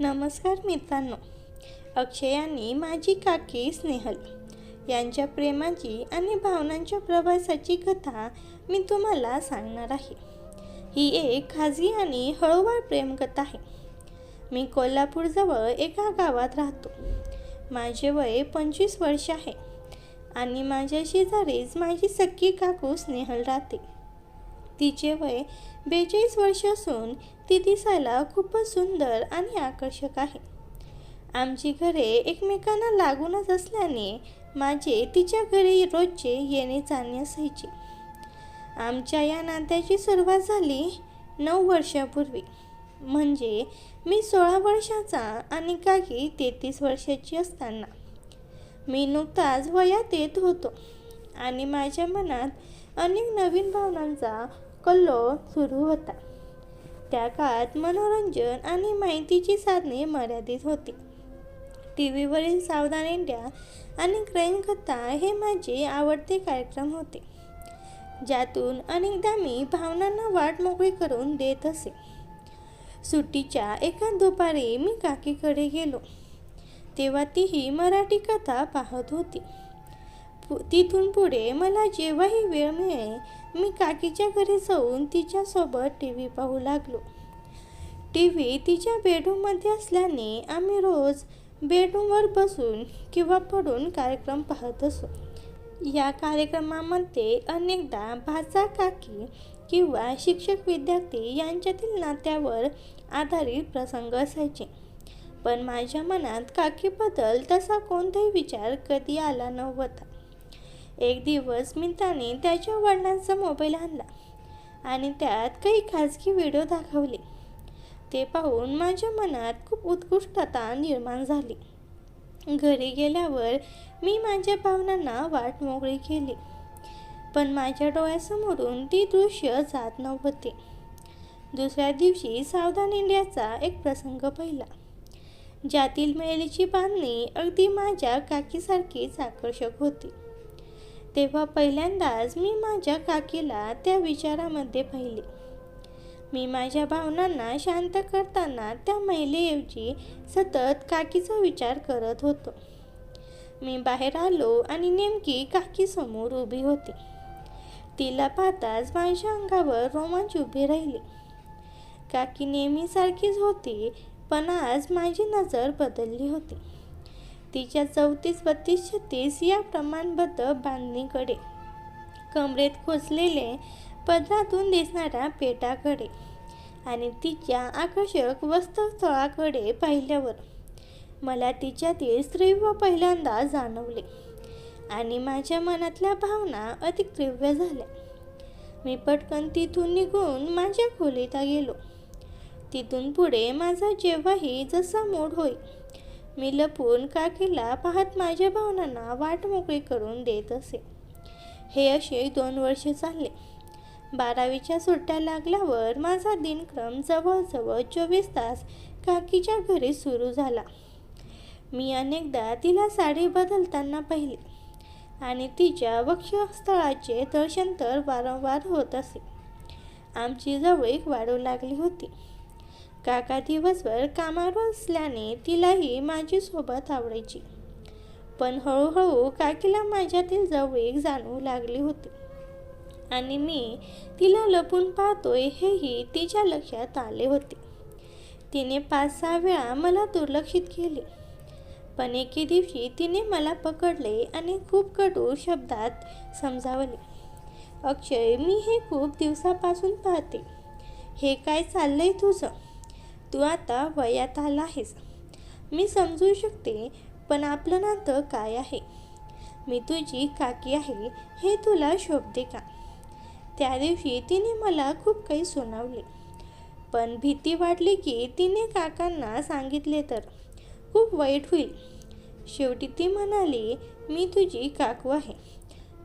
नमस्कार मित्रांनो. अक्षयाने माझी काकी स्नेहल यांच्या प्रेमाची आणि भावनांच्या प्रवासाची कथा मी तुम्हाला सांगणार आहे. ही एक खाजगी आणि हळूवार प्रेमकथा आहे. मी कोल्हापूरजवळ एका गावात राहतो. माझे वय पंचवीस वर्ष आहे आणि माझ्या शेजारीच माझी सख्खी काकू स्नेहल राहते. तिचे वय बेचाळीस वर्ष असून ती दिसायला खूपच सुंदर आणि आकर्षक आहे. आमची घरे एकमेकांना लागूनच असल्याने माझे तिच्या घरी रोजचे येणे जाणे असायचे. आमच्या या नात्याची सुरुवात झाली नऊ वर्षापूर्वी. म्हणजे मी सोळा वर्षाचा आणि काही तेहतीस वर्षाची असताना. मी नुकताच वयात येत होतो आणि माझ्या मनात अनेक नवीन भावनांचा कल्लोळ सुरू होता. त्या काळात मनोरंजन आणि माहितीची साधने मर्यादित होती. टी व्हीवरील सावधान इंडिया आणि क्राईम कथा हे माझे आवडते कार्यक्रम होते. ज्यातून अनेकदा मी भावनांना वाट मोकळी करून देत असे. सुट्टीच्या एका दुपारी मी काकीकडे गेलो. तेव्हा तीही मराठी कथा पाहत होती. पु तिथून पुढे मला जेव्हाही वेळ मिळेल मी काकीच्या घरी जाऊन तिच्यासोबत टी व्ही पाहू लागलो. टी व्ही तिच्या बेडरूममध्ये असल्याने आम्ही रोज बेडरूमवर बसून किंवा पडून कार्यक्रम पाहत असो. या कार्यक्रमामध्ये अनेकदा भाचा काकी किंवा शिक्षक विद्यार्थी यांच्यातील नात्यावर आधारित प्रसंग असायचे. पण माझ्या मनात काकीबद्दल तसा कोणताही विचार कधी आला नव्हता. एक दिवस मित्राने त्याच्या वडिलांचा मोबाईल आणला आणि त्यात काही खाजगी व्हिडिओ दाखवले. ते पाहून माझ्या मनात खूप उत्कृष्टता निर्माण झाली. घरी गेल्यावर मी माझ्या भावनांना वाट मोकळी केली पण माझ्या डोळ्यासमोरून ती दृश्य जात नव्हते. दुसऱ्या दिवशी सावधान इंडियाचा एक प्रसंग पाहिला. ज्यातील मेलीची बांधणी अगदी माझ्या काकीसारखीच आकर्षक होती. तेव्हा पहिल्यांदाच मी माझ्या काकीला त्या विचारामध्ये पाहिले. मी माझ्या भावनांना शांत करताना त्या महिलेऐवजी सतत काकीचा विचार करत होतो. मी बाहेर आलो आणि नेमकी काकीसमोर उभी होती. तिला पाहताच माझ्या अंगावर रोमांच उभी राहिली. काकी नेहमीसारखीच होती पण आज माझी नजर बदलली होती. तिच्या चौतीस बत्तीस छत्तीस या प्रमाणबद्ध बांधणीकडे. कमरेत खोचलेले पदरातून दिसणाऱ्या पेटाकडे आणि तिच्या आकर्षक वस्त्रस्थळाकडे पाहिल्यावर मला तिच्यातील स्त्रीव पहिल्यांदा जाणवले आणि माझ्या मनातल्या भावना अधिक तीव्र झाल्या. मी पटकन तिथून निघून माझ्या खोलीत गेलो. तिथून पुढे माझा जेव्हाही जसा मूड होईल मी लपून काकीला पाहत माझ्या भावनांना वाट मोकळी करून देत असे. हे असे दोन वर्षे चालले. बारावीच्या सुट्ट्या लागल्यावर माझा दिनक्रम जवळजवळ चोवीस तास काकीच्या घरी सुरू झाला. मी अनेकदा तिला साडी बदलताना पाहिले आणि तिच्या वक्षस्थळाचे दर्शन तर वारंवार होत असे. आमची जवळीक वाढू लागली होती. काका दिवसभर कामावर असल्याने तिलाही माझी सोबत आवडायची. पण हळूहळू काकीला माझ्यातील जवळीक जाणवू लागली होती. आणि मी तिला लपून पाहतोय हेही तिच्या लक्षात आले होते. तिने पाच सहा वेळा मला दुर्लक्षित केले. पण एके दिवशी तिने मला पकडले आणि खूप कडू शब्दात समजावले. अक्षय मी हे खूप दिवसापासून पाहते. हे काय चाललंय तुझं? तू आता वयात आला आहेस. मी समजू शकते पण आपलं नातं काय आहे? मी तुझी काकी आहे हे तुला शोभते का? त्या दिवशी तिने मला खूप काही सुनावले. पण भीती वाटली की तिने काकांना सांगितले तर खूप वाईट होईल. शेवटी ती म्हणाली मी तुझी काकू आहे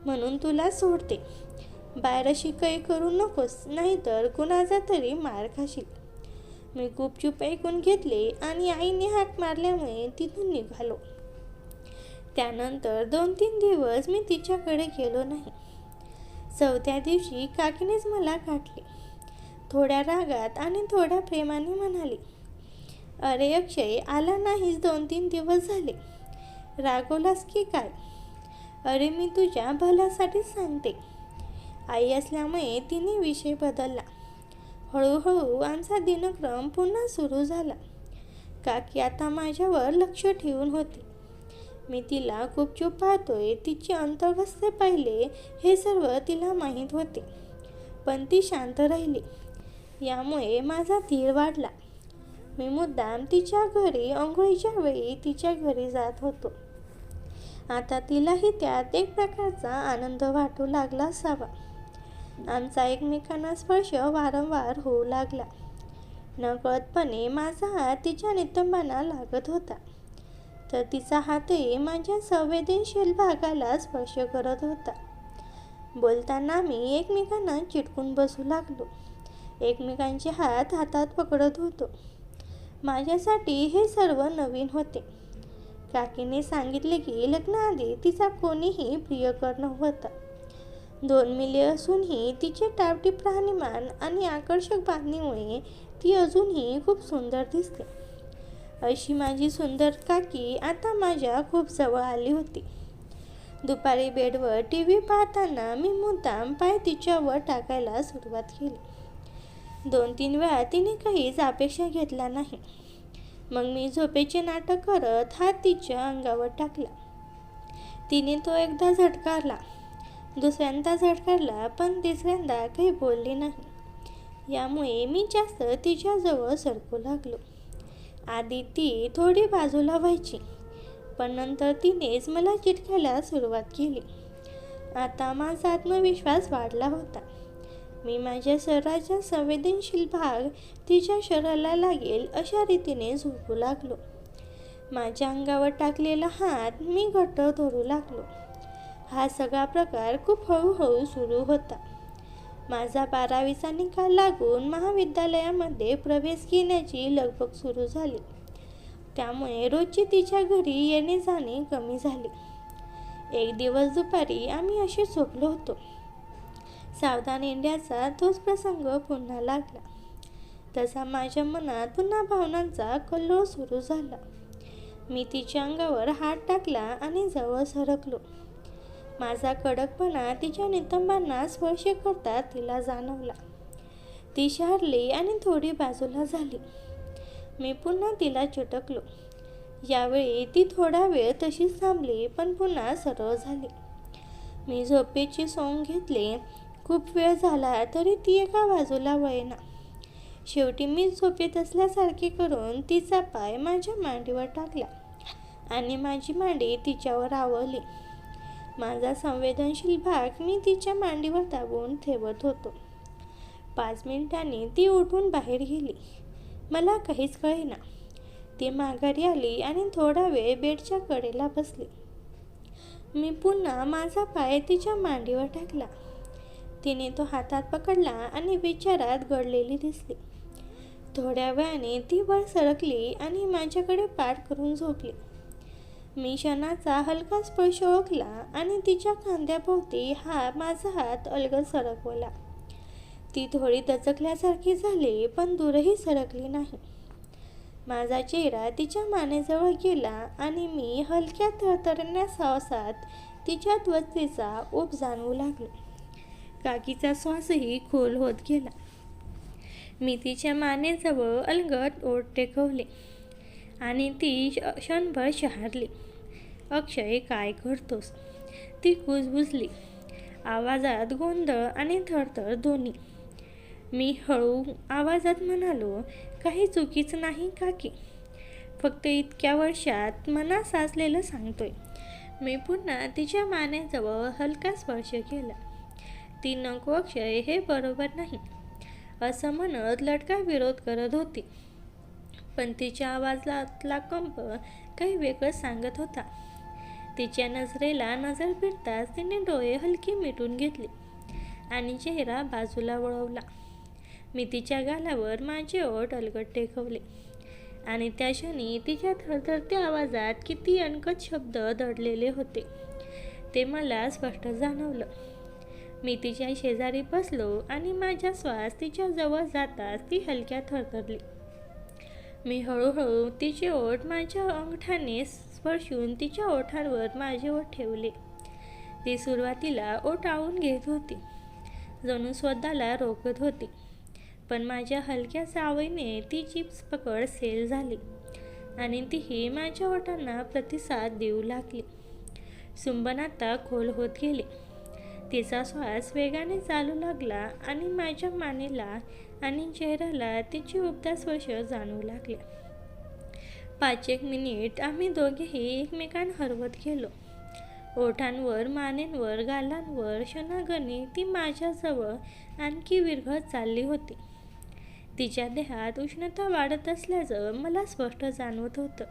म्हणून तुला सोडते. बाहेर अशी काही करू नकोस नाहीतर कुणाचा तरी मार खाशील. मी गुपचूप ऐकून घेतले आणि आईने हाक मारल्यामुळे तिथून निघालो. त्यानंतर दोन तीन दिवस मी तिच्याकडे गेलो नाही. चौथ्या दिवशी काकीनेच मला गाठले. थोड्या रागात आणि थोड्या प्रेमाने म्हणाली अरे अक्षय आला नाहीस दोन तीन दिवस झाले. रागवलास की काय? अरे मी तुझ्या भल्यासाठीच सांगते. आई असल्यामुळे तिने विषय बदलला. हळूहळू आमचा दिनक्रम पुन्हा सुरू झाला. काकी आता माझ्यावर लक्ष ठेवून होती. मी तिला खूप चूप पाहतोय तिची अंतर्वस्थे पाहिले हे सर्व तिला माहीत होते. पण ती शांत राहिली. यामुळे माझा धीर वाढला. मी मुद्दाम तिच्या घरी आंघोळीच्या वेळी तिच्या घरी जात होतो. आता तिलाही त्यात एक प्रकारचा आनंद वाटू लागला असावा. आमचा एकमेकांना स्पर्श वारंवार होऊ लागला. नकळतपणे माझा हात तिच्या नितंबांना लागत होता. तर तिचा हातही माझ्या संवेदनशील भागाला स्पर्श करत होता. बोलताना मी एकमेकांना चिटकून बसू लागलो. एकमेकांचे हात हातात पकडत होतो. माझ्यासाठी हे सर्व नवीन होते. काकीने सांगितले की लग्नाआधी तिचा कोणीही प्रियकर नव्हता. दोन मिले असूनही तिचे टापटी राहणीमान आणि आकर्षक बांधणीमुळे ती अजूनही खूप सुंदर दिसते. अशी माझी सुंदर काकी आता माझ्या खूप जवळ आली होती. दुपारी बेडवर टी व्ही पाहताना मी मुद्दाम पाय तिच्यावर टाकायला सुरुवात केली. दोन तीन वेळा तिने काहीच अपेक्षा घेतला नाही. मग मी झोपेचे नाटक करत हात तिच्या अंगावर टाकला. तिने तो एकदा झटकारला. दुसऱ्यांदा झटकारला पण तिसऱ्यांदा काही बोलली नाही. यामुळे मी जास्त तिच्याजवळ सरकू लागलो. आधी ती थोडी बाजूला व्हायची पण नंतर तिनेच मला चिटकायला सुरुवात केली. आता माझा आत्मविश्वास वाढला होता. मी माझ्या शरीराचा संवेदनशील भाग तिच्या शरीराला लागेल अशा रीतीने झोपू लागलो. माझ्या अंगावर टाकलेला हात मी घट्ट धरू लागलो. हा सगळा प्रकार खूप हळूहळू सुरू होता. माझा बारावीचा निकाल लागून महाविद्यालयामध्ये प्रवेश घेण्याची लगबग सुरू झाली. त्यामुळे रोजची तिच्या घरी येणे जाणे कमी झाले. एक दिवस दुपारी आम्ही असे झोपलो होतो. सावधान इंडियाचा तोच प्रसंग पुन्हा लागला. तसा माझ्या मनात पुन्हा भावनांचा कल्लोळ सुरू झाला. मी तिच्या अंगावर हात टाकला आणि जवळ सरकलो. माझा कडकपणा तिच्या नितंबांना स्पर्श करता तिला जाणवला. ती शहरली आणि थोडी बाजूला झाली. मी पुन्हा तिला चिटकलो. यावेळी ती थोडा वेळ तशीच थांबली पण पुन्हा सरळ झाली. मी झोपेची सोंग घेतले. खूप वेळ झाला तरी ती एका बाजूला वळेना. शेवटी मी झोपेत असल्यासारखे करून तिचा पाय माझ्या मांडीवर टाकला आणि माझी मांडी तिच्यावर आवळली. माझा संवेदनशील भाग मी तिच्या मांडीवर दाबून ठेवत होतो. पाच मिनिटांनी ती उठून बाहेर गेली. मला काहीच कळेना. ती माघारी आली आणि थोडा वेळ बेडच्या कडेला बसली. मी पुन्हा माझा पाय तिच्या मांडीवर टाकला. तिने तो हातात पकडला आणि विचारात गळलेली दिसली. थोड्या वेळाने ती वर सरकली आणि माझ्याकडे पाठ करून झोपली. मी क्षणाचा हलका स्पर्श ओळखला आणि तिच्या खांद्याभोवती हा माझा हात अलगद सरकवला. ती थोडी दचकल्यासारखी झाली पण दूरही सरकली नाही. माझा चेहरा तिच्या मानेजवळ गेला आणि मी हलक्या थरथरण्या सावसात तिच्या त्वचेचा ऊब जाणवू लागलो. काकीचा श्वासही खोल होत गेला. मी तिच्या मानेजवळ अलगद ओट टेकवले. आणि ती क्षणभर शहारली. अक्षय काय करतोस? ती कुजबुजली. आवाजात गोंधळ आणि थरथर दोन्ही मी हळू आवाजात म्हणालो काही चुकीचं नाही काकी. फक्त इतक्या वर्षात मना साचलेलं सांगतोय. मी पुन्हा तिच्या मानेजवळ हलका स्पर्श केला. ती नको अक्षय हे बरोबर नाही. असं म्हणत लटका विरोध करत होती. पण तिच्या आवाजातला कंप काही वेगळंच सांगत होता. तिच्या नजरेला नजर फिरताच तिने डोळे हलकी मिटून घेतले आणि चेहरा बाजूला वळवला. मी तिच्या गालावर माझे ओट अलगट टेकवले आणि त्या क्षणी तिच्या थरथरत्या आवाजात किती अनकट शब्द दडलेले होते ते मला स्पष्ट जाणवलं. मी तिच्या शेजारी बसलो आणि माझा श्वास तिच्या जवळ जाताच ती हलक्या थरथरली मी हळूहळू तिचे ओठ माझ्या अंगठाने स्पर्शून तिच्या ओठांवर माझे ओठ ठेवले. ती सुरुवातीला ओठ आवून घेत होती. जणू स्वतःला रोखत होती. पण माझ्या हलक्या सावयीने ती पकड सेल झाली आणि तीही माझ्या ओठांना प्रतिसाद देऊ लागली. सुंबन आता खोल होत गेले. तिचा श्वास वेगाने चालू लागला आणि माझ्या मानेला आणि चेहऱ्याला तिची उबदा स्पर्श जाणवू लागले पाच एक मिनिट आम्ही दोघेही एकमेकांना हरवत गेलो. ओठांवर मानेंवर गालांवर क्षणागणी ती माझ्याजवळ आणखी विरघळत चालली होती. तिच्या देहात उष्णता वाढत असल्याचं मला स्पष्ट जाणवत होतं.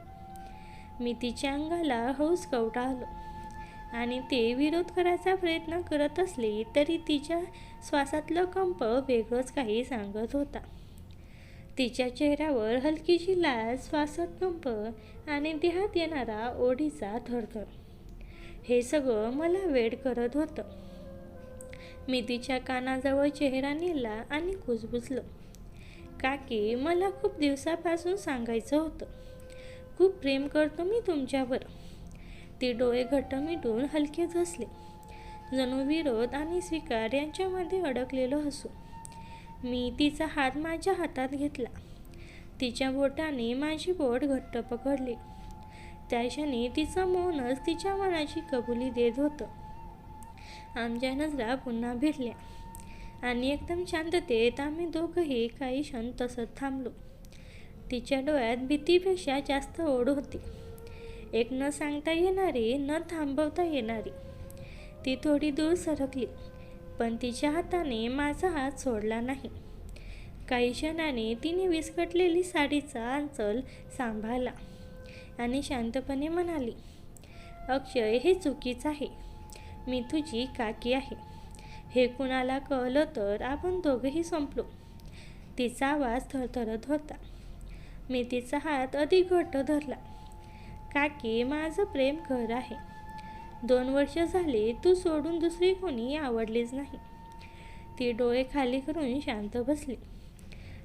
मी तिच्या अंगाला हौस कवटाळलो आणि ते विरोध करायचा प्रयत्न करत असले तरी तिच्या श्वासातलं कंप वेगळंच काही सांगत होता. तिच्या चेहऱ्यावर हलकीशी लाल श्वासात कंप आणि देहात येणारा ओढीचा थरथर हे सगळं मला वेड करत होतं. मी तिच्या कानाजवळ चेहरा नेला आणि कुजबुजलो. काकी मला खूप दिवसापासून सांगायचं होतं. खूप प्रेम करतो मी तुमच्यावर. ती डोळे घट्ट मिटून हलके झसले. जणू विरोध आणि स्वीकार यांच्यामध्ये अडकलेलो असू मी तिचा हात माझ्या हातात घेतला. तिच्या बोटाने माझी बोट घट्ट पकडली. त्या क्षणी तिचं मौनच तिच्या मनाची कबुली देत होतं. आमच्या नजरा पुन्हा भेटल्या आणि एकदम शांततेत आम्ही दोघंही काही क्षण तसंच थांबलो. तिच्या डोळ्यात भीतीपेक्षा जास्त ओढ होती. एक न सांगता येणारी न थांबवता येणारी. ती थोडी दूर सरकली पण तिच्या हाताने माझा हात सोडला नाही. काही क्षणाने तिने विस्कटलेली साडीचा अंचल सांभाळला आणि शांतपणे म्हणाली अक्षय हे चुकीचं आहे. मी तुझी काकी आहे. हे कुणाला कळलं तर आपण दोघंही संपलो. तिचा आवाज थरथरत होता. मी तिचा हात अधिक घट्ट धरला. काकी माझं प्रेम घर आहे. दोन वर्ष झाली तू सोडून दुसरी कोणी आवडलीच नाही. ती डोळे खाली करून शांत बसली.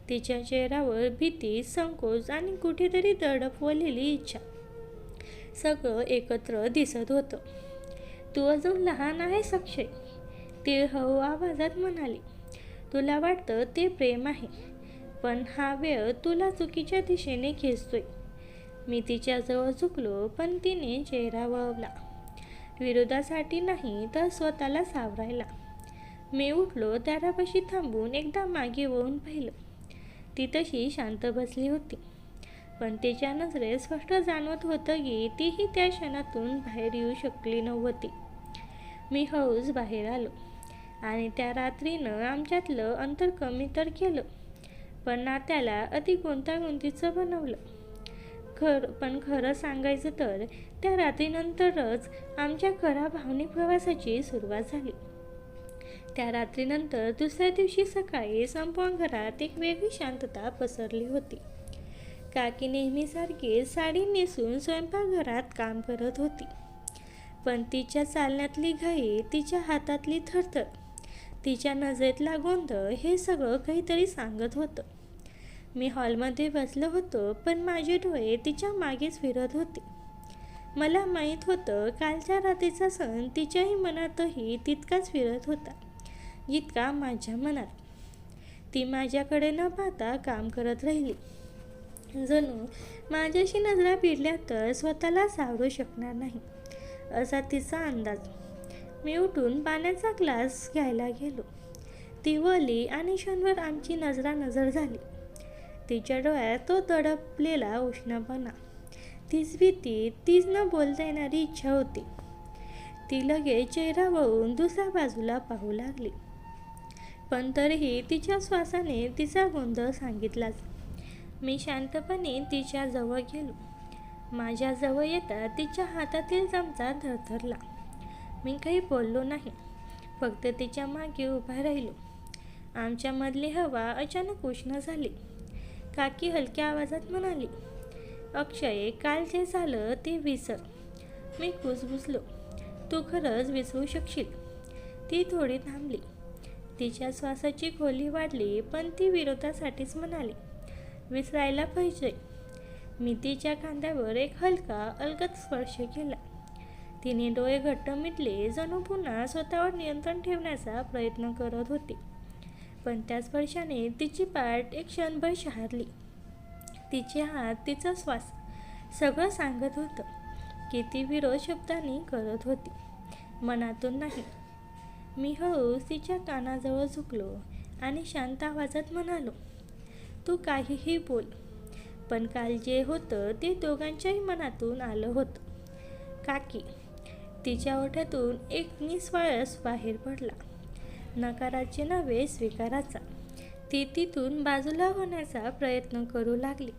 तिच्या चेहऱ्यावर भीती संकोच आणि कुठेतरी दडपवलेली इच्छा. सगळं एकत्र दिसत होतं. तू अजून लहान आहेस अक्षय ती हळू आवाजात म्हणाली. तुला वाटतं ते प्रेम आहे पण हा वेळ तुला चुकीच्या दिशेने खेचतोय. मी तिच्याजवळ चुकलो पण तिने चेहरा वळवला. विरोधासाठी नाही तर स्वतःला सावरायला. मी उठलो त्यारापाशी थांबून एकदा मागे वळून पाहिलं. ती तशी शांत बसली होती. पण तिच्या नजरेत स्पष्ट जाणवत होतं की तीही त्या क्षणातून बाहेर येऊ शकली नव्हती. मी हळूच बाहेर आलो आणि त्या रात्रीनं आमच्यातलं अंतर कमी तर केलं पण नात्याला अति गुंतागुंतीचं बनवलं. खर पण खरं सांगायचं तर त्या रात्रीनंतरच आमच्या खरा भावनिक प्रवासाची सुरुवात झाली. त्या रात्रीनंतर दुसऱ्या दिवशी सकाळी संपूर्ण घरात एक वेगळी शांतता पसरली होती. काकी नेहमीसारखी साडी नेसून स्वयंपाकघरात काम करत होती. पण तिच्या चालण्यातली घाई तिच्या हातातली थरथर तिच्या नजरेतला गोंधळ हे सगळं काहीतरी सांगत होतं. मी हॉलमध्ये बसलो होतो पण माझे डोळे तिच्या मागेच फिरत होते. मला माहीत होतं कालच्या रात्रीचा सण तिच्याही मनातही तितकाच फिरत होता जितका माझ्या मनात. ती माझ्याकडे न पाहता काम करत राहिली. जणू माझ्याशी नजरा भिडल्या तर स्वतःला सावरू शकणार नाही असा तिचा अंदाज. मी उठून पाण्याचा ग्लास घ्यायला गेलो. ती वली आणि क्षणभर आमची नजरा नजर झाली. तिच्या डोळ्यात तो तडपलेला उष्णपणा. तीच भीती तीच न बोलता येणारी इच्छा होती. ती लगेच चेहरा वळून दुसऱ्या बाजूला पाहू लागली. पण तरीही तिच्या श्वासाने तिचा गोंधळ सांगितलाच. मी शांतपणे तिच्या जवळ गेलो. माझ्या जवळ येता तिच्या हातातील चमचा थरथरला. मी काही बोललो नाही. फक्त तिच्यामागे उभा राहिलो. आमच्यामधली हवा अचानक उष्ण झाली. काकी हलक्या आवाजात म्हणाली अक्षय काल जे झालं ते विसर. मी कुसबुसलो तू खरंच विसरू शकशील. ती थोडी थांबली. तिच्या श्वासाची खोली वाढली पण ती विरोधासाठीच म्हणाली विसरायला पाहिजे. मी तिच्या खांद्यावर एक हलका अलगद स्पर्श केला. तिने डोळे घट्ट मिटले जणू पुन्हा स्वतःवर नियंत्रण ठेवण्याचा प्रयत्न करत होती. पण त्याच स्पर्शाने तिची पाठ एक क्षणभर शहारली. तिचे हात तिचा श्वास सगळं सांगत होतं. की ती विरोध शब्दांनी करत होती. मनातून नाही. मी हळूच तिच्या कानाजवळ झुकलो आणि शांत आवाजात म्हणालो तू काहीही बोल. पण काल जे होतं ते दोघांच्याही मनातून आलं होतं. काकी तिच्या ओठ्यातून एक निस्वाळस बाहेर पडला. नकाराचे नव्हे स्वीकाराचा. ती तिथून बाजूला होण्याचा प्रयत्न करू लागली.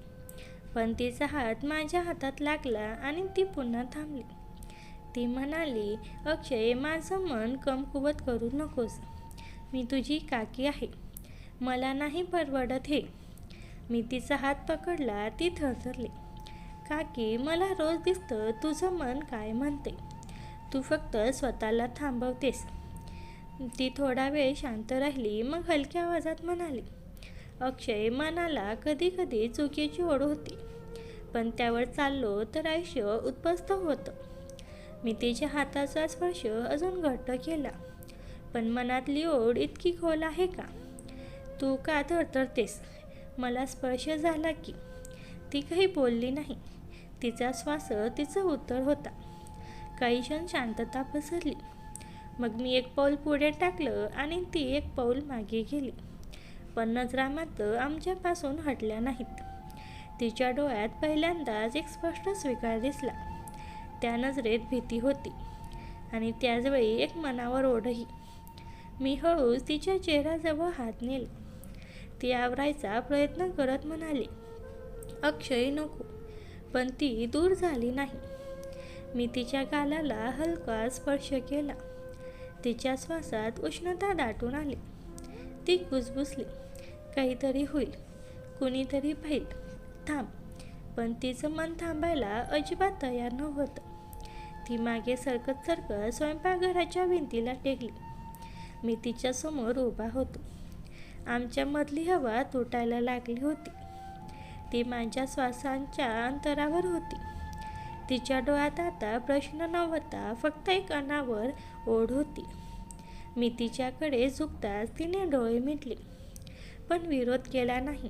पण तिचा हात माझ्या हातात लागला आणि ती पुन्हा थांबली. ती म्हणाली अक्षय माझं मन कमकुवत करू नकोस. मी तुझी काकी आहे. मला नाही परवडत हे. मी तिचा हात पकडला ती थरथरली. काकी मला रोज दिसतं तुझं मन काय म्हणते? तू फक्त स्वतःला थांबवतेस. ती थोडा वेळ शांत राहिली मग हलक्या आवाजात म्हणाली अक्षय मनाला कधी कधी चुकीची ओढ होती पण त्यावर चाललो तर आयुष्य उत्पस्त होतं. मी तिच्या हाताचा स्पर्श अजून घट्ट केला पण मनातली ओढ इतकी खोल आहे का? तू का थरथरतेस? मला स्पर्श झाला की. ती काही बोलली नाही. तिचा श्वास तिचं उत्तर होता. काही क्षण शांतता पसरली. मग मी एक पाऊल पुढे टाकलं आणि ती एक पाऊल मागे गेली. पण नजरा मात्र आमच्यापासून हटल्या नाहीत. तिच्या डोळ्यात पहिल्यांदाच एक स्पष्ट स्वीकार दिसला. त्या नजरेत भीती होती आणि त्याचवेळी एक मनावर ओढही. मी हळूच तिच्या चेहऱ्याजवळ हात नेला. ती आवरायचा प्रयत्न करत म्हणाली अक्षय नको पण ती दूर झाली नाही. मी तिच्या गालाला हलका स्पर्श केला. तिच्या श्वासात उष्णता दाटून आली. ती कुजबुसली काहीतरी होईल. कुणीतरी पाहिल थांब. पण तिचं मन थांबायला अजिबात तयार नव्हतं. ती मागे सरकत सरकत स्वयंपाकघराच्या भिंतीला टेकली. मी तिच्यासमोर उभा होतो. आमच्यामधली हवा तुटायला लागली होती. ती माझ्या श्वासांच्या अंतरावर होती. तिच्या डोळ्यात आता प्रश्न नव्हता फक्त एक अनावर ओढ होती मी तिच्याकडे झुकताच तिने डोळे मिटले. पण विरोध केला नाही.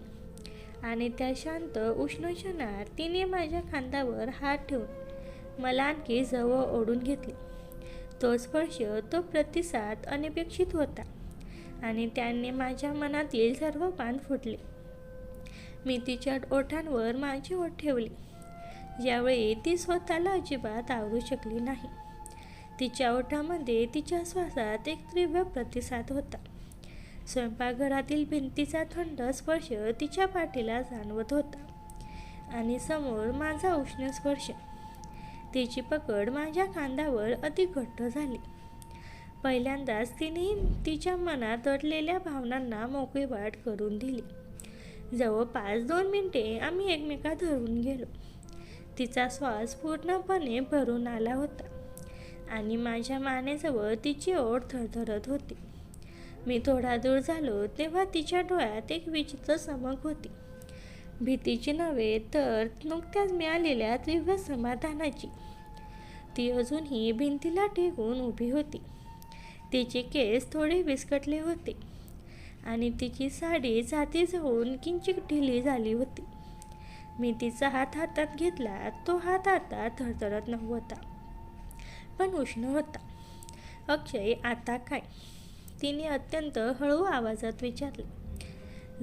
आणि त्या शांत उष्ण क्षणात तिने माझ्या खांद्यावर हात ठेवून मला आणखी जवळ ओढून घेतले. तो स्पर्श तो प्रतिसाद अनपेक्षित होता. आणि त्याने माझ्या मनातील सर्व पान फुटले. मी तिच्या ओठांवर माझी ओठ ठेवली. ज्यावेळी ती स्वतःला अजिबात आवरू शकली नाही. तिच्या ओठामध्ये तिच्या श्वासात एक तीव्र प्रतिसाद होता. स्वयंपाकघरातील भिंतीचा थंड स्पर्श तिच्या पाठीला जाणवत होता. आणि समोर माझा उष्ण स्पर्श. तिची पकड माझ्या खांद्यावर अधिक घट्ट झाली. पहिल्यांदाच तिने तिच्या मनात दडलेल्या भावनांना मोकळी वाट करून दिली. जवळपास दोन मिनिटे आम्ही एकमेका धरून गेलो. तिचा श्वास पूर्णपणे भरून आला होता. आणि माझ्या मानेजवळ तिची ओढ थरथरत होती. मी थोडा दूर झालो तेव्हा तिच्या डोळ्यात एक विचित्र चमक होती. भीतीची नव्हे तर नुकत्याच मिळालेल्या तीव्र समाधानाची. ती अजूनही भिंतीला टेकून उभी होती. तिचे केस थोडे विस्कटले होते आणि तिची साडी जाती जाऊन किंचित ढिली झाली होती. मी तिचा हात हातात घेतला तो हात आता थरथरत नव्हता. पण उष्ण होता. अक्षय आता काय? तिने अत्यंत हळू आवाजात विचारले.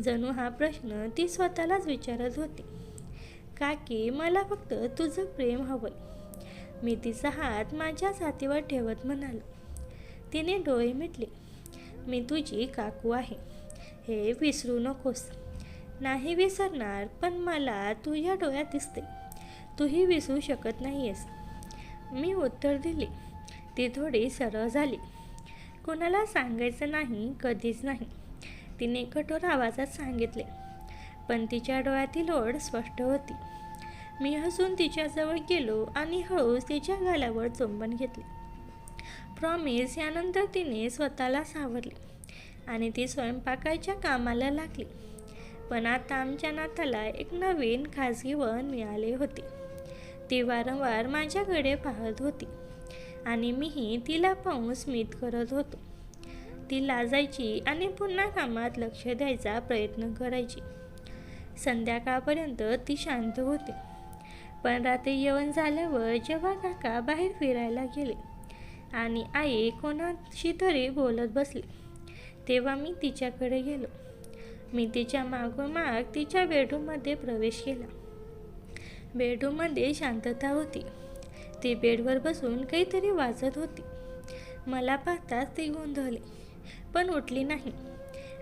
जणू हा प्रश्न ती स्वतःलाच विचारत होती. काकी मला फक्त तुझं प्रेम हवंय. मी तिचा हात माझ्या छातीवर ठेवत म्हणालो. तिने डोळे मिटले. मी तुझी काकू आहे. हे विसरू नकोस. नाही विसरणार पण मला तुझ्या डोळ्यात दिसते तूही विसरू शकत नाही आहेस मी उत्तर दिले. ती थोडी सरळ झाली. कोणाला सांगायचं नाही कधीच नाही. तिने कठोर आवाजात सांगितले. पण तिच्या डोळ्यातील ओढ स्पष्ट होती. मी हसून तिच्याजवळ गेलो आणि हळूच तिच्या गाल्यावर चुंबन घेतले. प्रॉमिस यानंतर तिने स्वतःला सावरले आणि ती स्वयंपाकाच्या कामाला लागली. पण आता आमच्या नात्याला एक नवीन खाजगी वळण मिळाले होते. ती वारंवार माझ्याकडे पाहत होती. आणि मीही तिला पाहून स्मित करत होतो. ती लाजायची आणि पुन्हा कामात लक्ष द्यायचा प्रयत्न करायची. संध्याकाळपर्यंत ती शांत होते. पण रात्री जेवण झाल्यावर जेव्हा काका बाहेर फिरायला गेले आणि आई कोणाशी तरी बोलत बसली तेव्हा मी तिच्याकडे गेलो. मी तिच्या मागोमाग तिच्या बेडरूममध्ये प्रवेश केला. बेडरूममध्ये शांतता होती. ती बेडवर बसून काहीतरी वाजत होती. मला पाहताच ती गोंधळली पण उठली नाही.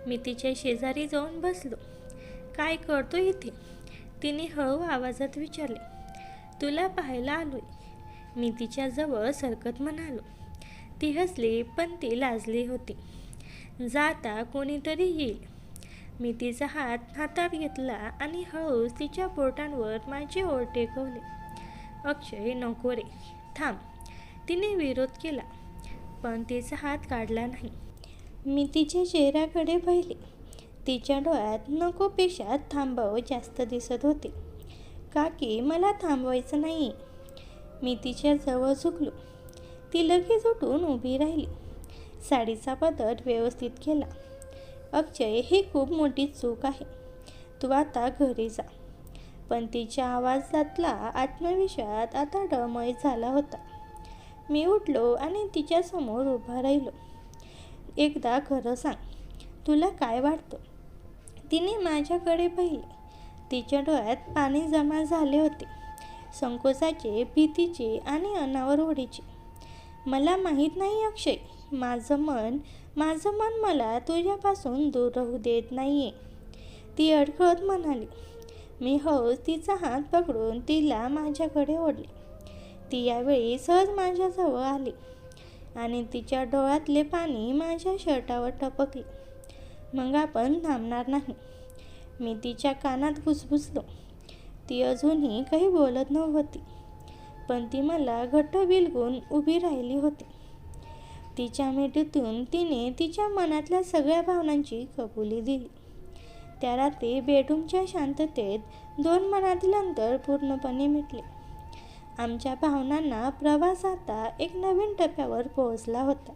मी तिच्या शेजारी जाऊन बसलो. काय करतो इथे? तिने हळू आवाजात विचारले. तुला पाहायला आलोय. मी तिच्याजवळ सरकत म्हणालो. ती हसली पण ती लाजली होती. जाता कोणीतरी येईल. मी तिचा हात हातात घेतला आणि हळूच तिच्या बोटांवर माझे ओर टेकवले अक्षय नको रे. थांब. तिने विरोध केला पण तिचा हात काढला नाही. मी तिच्या चेहऱ्याकडे पाहिले. तिच्या डोळ्यात नकोपेक्षा थांबावं जास्त दिसत होते. काकी मला थांबवायचं नाही मी तिच्या जवळ झुकलो. ती लगेच उठून उभी राहिली. साडीचा पदर व्यवस्थित केला. अक्षय ही खूप मोठी चूक आहे. तू आता घरी जा. पण तिच्या आवाजातला आत्मविश्वास आता डमय झाला होता. मी उठलो आणि तिच्यासमोर उभा राहिलो. एकदा खरं सांग तुला काय वाटतं? तिने माझ्याकडे पाहिले. तिच्या डोळ्यात पाणी जमा झाले होते. संकोचाचे भीतीचे आणि अनावरवडीचे मला माहीत नाही अक्षय माझं मन माझं मन मला तुझ्यापासून दूर राहू देत नाही आहे ती अडखळत म्हणाली मी हळूच तिचा हात पकडून तिला माझ्याकडे ओढले. ती यावेळी सहज माझ्याजवळ आली आणि तिच्या डोळ्यातले पाणी माझ्या शर्टावर टपकले. मग आपण थांबणार नाही. मी तिच्या कानात घुसघुसलो. ती अजूनही काही बोलत नव्हती पण ती मला घट्ट बिलगून उभी राहिली होती. तिच्या मिठीतून तिने तिच्या मनातल्या सगळ्या भावनांची कबुली दिली. त्या रात्री बेडरूमच्या शांततेत दोन मनातील अंतर पूर्णपणे मिटले. आमच्या भावनांना प्रवास आता एक नवीन टप्प्यावर पोहोचला होता.